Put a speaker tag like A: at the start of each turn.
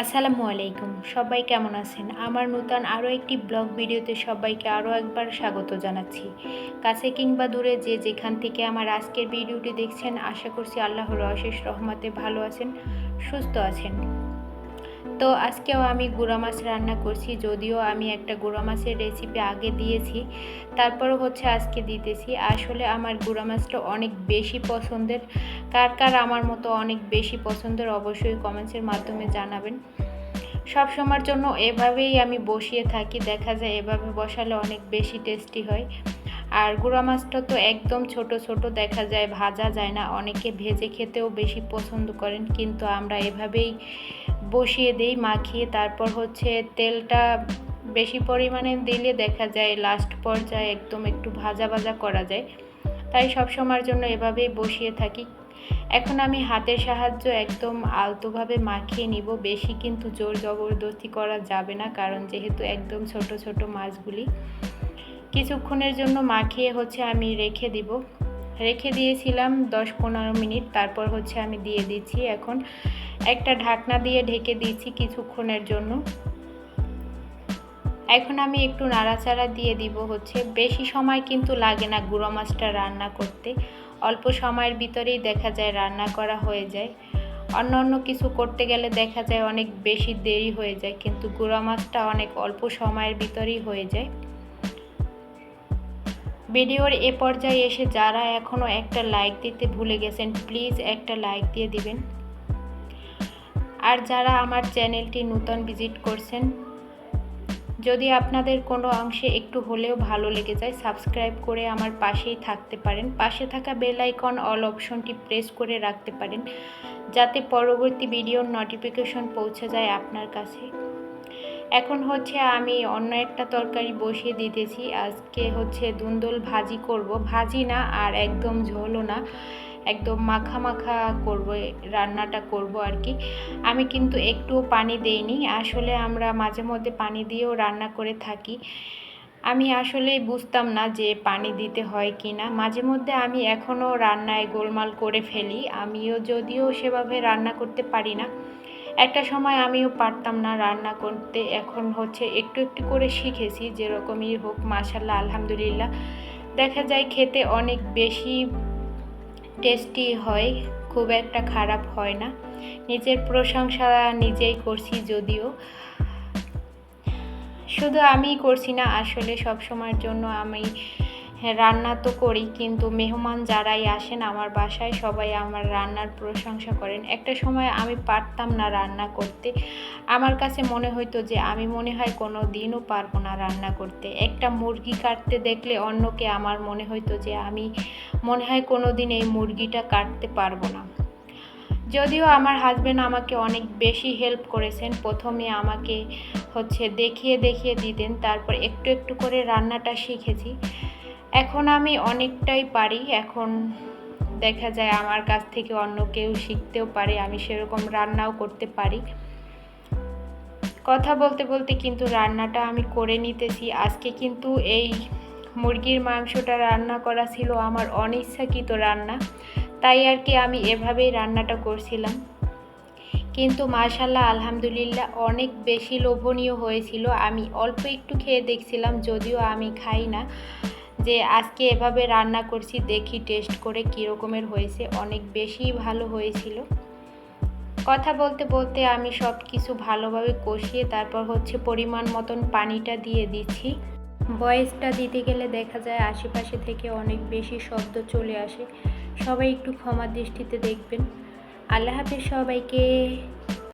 A: আসসালামু আলাইকুম। সবাই কেমন আছেন? আমার নূতন আরও একটি ব্লগ ভিডিওতে সবাইকে আরও একবার স্বাগত জানাচ্ছি। কাছে কিংবা দূরে যে যেখান থেকে আমার আজকের ভিডিওটি দেখছেন, আশা করছি আল্লাহর অশেষ রহমাতে ভালো আছেন, সুস্থ আছেন। তো আজকেও আমি গুঁড়া মাছ রান্না করছি, যদিও আমি একটা গুঁড়া মাছের রেসিপি আগে দিয়েছি, তারপরও হচ্ছে আজকে দিতেছি। আসলে আমার গুঁড়া মাছটা অনেক বেশি পছন্দের, কার কার আমার মতো অনেক বেশি পছন্দের অবশ্যই কমেন্টসের মাধ্যমে জানাবেন। সব সময়ের জন্য এভাবেই আমি বসিয়ে থাকি, দেখা যায় এভাবে বসালে অনেক বেশি টেস্টি হয়। আর গুঁড়া মাছটা তো একদম ছোট ছোট, দেখা যায় ভাজা যায় না, অনেকে ভেজে খেতেও বেশি পছন্দ করেন, কিন্তু আমরা এভাবেই বসিয়ে দিই, মাখিয়ে, তারপর হচ্ছে তেলটা বেশি পরিমাণে দিলে দেখা যায় লাস্ট পর্যায়ে একদম একটু ভাজা ভাজা করা যায়। তাই সব সময়ের জন্য এভাবেই বসিয়ে থাকি। এখন আমি হাতের সাহায্য একদম আলতোভাবে মাখিয়ে নিব। বেশি কিন্তু জোর জবরদস্তি করা যাবে না, কারণ যেহেতু একদম ছোট ছোট মাছগুলি। কিছুক্ষণের জন্য মাখিয়ে হচ্ছে আমি রেখে দিব। রেখে দিয়েছিলাম দশ পনেরো মিনিট, তারপর হচ্ছে আমি দিয়ে দিচ্ছি। এখন একটা ঢাকনা দিয়ে ঢেকে দিয়েছি কিছুক্ষণের জন্য। এখন আমি একটু নাড়াচাড়া দিয়ে দিব হচ্ছে। বেশি সময় কিন্তু লাগে না গুঁড়ো মাছটা রান্না করতে। অল্প সময়ের ভিতরেই দেখা যায় রান্না করা হয়ে যায়। অন্য অন্য কিছু করতে গেলে দেখা যায় অনেক বেশি দেরি হয়ে যায়, কিন্তু গুঁড়া মাছটা অনেক অল্প সময়ের ভিতরেই হয়ে যায়। ভিডিওর এ পর্যায়ে এসে যারা এখনও একটা লাইক দিতে ভুলে গেছেন প্লিজ একটা লাইক দিয়ে দিবেন। আর যারা আমার চ্যানেলটি নূতন ভিজিট করছেন, যদি আপনাদের কোনো অংশে একটু হলেও ভালো লেগে যায় সাবস্ক্রাইব করে আমার পাশেই থাকতে পারেন। পাশে থাকা বেল আইকন অল অপশনটি প্রেস করে রাখতে পারেন, যাতে পরবর্তী ভিডিওর নোটিফিকেশন পৌঁছে যায় আপনার কাছে। এখন হচ্ছে আমি অন্য একটা তরকারি বসিয়ে দিতেছি। আজকে হচ্ছে দুন্দল ভাজি করব। ভাজি না আর একদম ঝোলও না, একদম মাখা মাখা করব, রান্নাটা করব আর কি আমি কিন্তু একটুও পানি দেইনি। আসলে আমরা মাঝে মধ্যে পানি দিয়েও রান্না করে থাকি। আমি আসলে বুঝতাম না যে পানি দিতে হয় কি না মাঝে মধ্যে আমি এখনও রান্নায় গোলমাল করে ফেলি। আমিও যদিও সেভাবে রান্না করতে পারি না। একটা সময় আমিও পারতাম না রান্না করতে, এখন হচ্ছে একটু একটু করে শিখেছি, যেরকমই হোক মাসাল্লাহ আলহামদুলিল্লাহ। দেখা যায় খেতে অনেক বেশি টেস্টি হয়, খুব একটা খারাপ হয় না। নিজের প্রশংসা নিজেই করছি যদিও। শুধু আমিই করছি না, আসলে সব সময়ের জন্য আমি রান্না তো করি, কিন্তু মেহমান যারাই আসেন আমার বাসায়, সবাই আমার রান্নার প্রশংসা করেন। একটা সময় আমি পারতাম না রান্না করতে। আমার কাছে মনে হইতো যে, আমি মনে হয় কোনো দিনও পারব না রান্না করতে। একটা মুরগি কাটতে দেখলে অন্যকে আমার মনে হইতো যে, আমি মনে হয় কোনো দিন এই মুরগিটা কাটতে পারব না। যদিও আমার হাজব্যান্ড আমাকে অনেক বেশি হেল্প করেছেন। প্রথমে আমাকে হচ্ছে দেখিয়ে দেখিয়ে দিতেন, তারপর একটু একটু করে রান্নাটা শিখেছি। এখন আমি অনেকটাই পারি, এখন দেখা যায় আমার কাছ থেকে অন্য কেউ শিখতেও পারে, আমি সেরকম রান্নাও করতে পারি। কথা বলতে বলতে কিন্তু রান্নাটা আমি করে নিতেছি। আজকে কিন্তু এই মুরগির মাংসটা রান্না করা ছিল আমার অনিচ্ছাকৃত রান্না, তাই আর কি আমি এভাবেই রান্নাটা করছিলাম। কিন্তু মাশাল্লাহ আলহামদুলিল্লাহ অনেক বেশি লোভনীয় হয়েছিল। আমি অল্প একটু খেয়ে দেখছিলাম, যদিও আমি খাই না। যে আজকে এভাবে রান্না করছি, দেখি টেস্ট করে কী রকমের হয়েছে। অনেক বেশি ভালো হয়েছিল। কথা বলতে বলতে আমি সব কিছু ভালোভাবে কষিয়ে তারপর হচ্ছে পরিমাণ মতন পানিটা দিয়ে দিচ্ছি। ভয়েসটা দিতে গেলে দেখা যায় আশেপাশে থেকে অনেক বেশি শব্দ চলে আসে। সবাই একটু ক্ষমা দৃষ্টিতে দেখবেন। আল্লাহ হাফিজ সবাইকে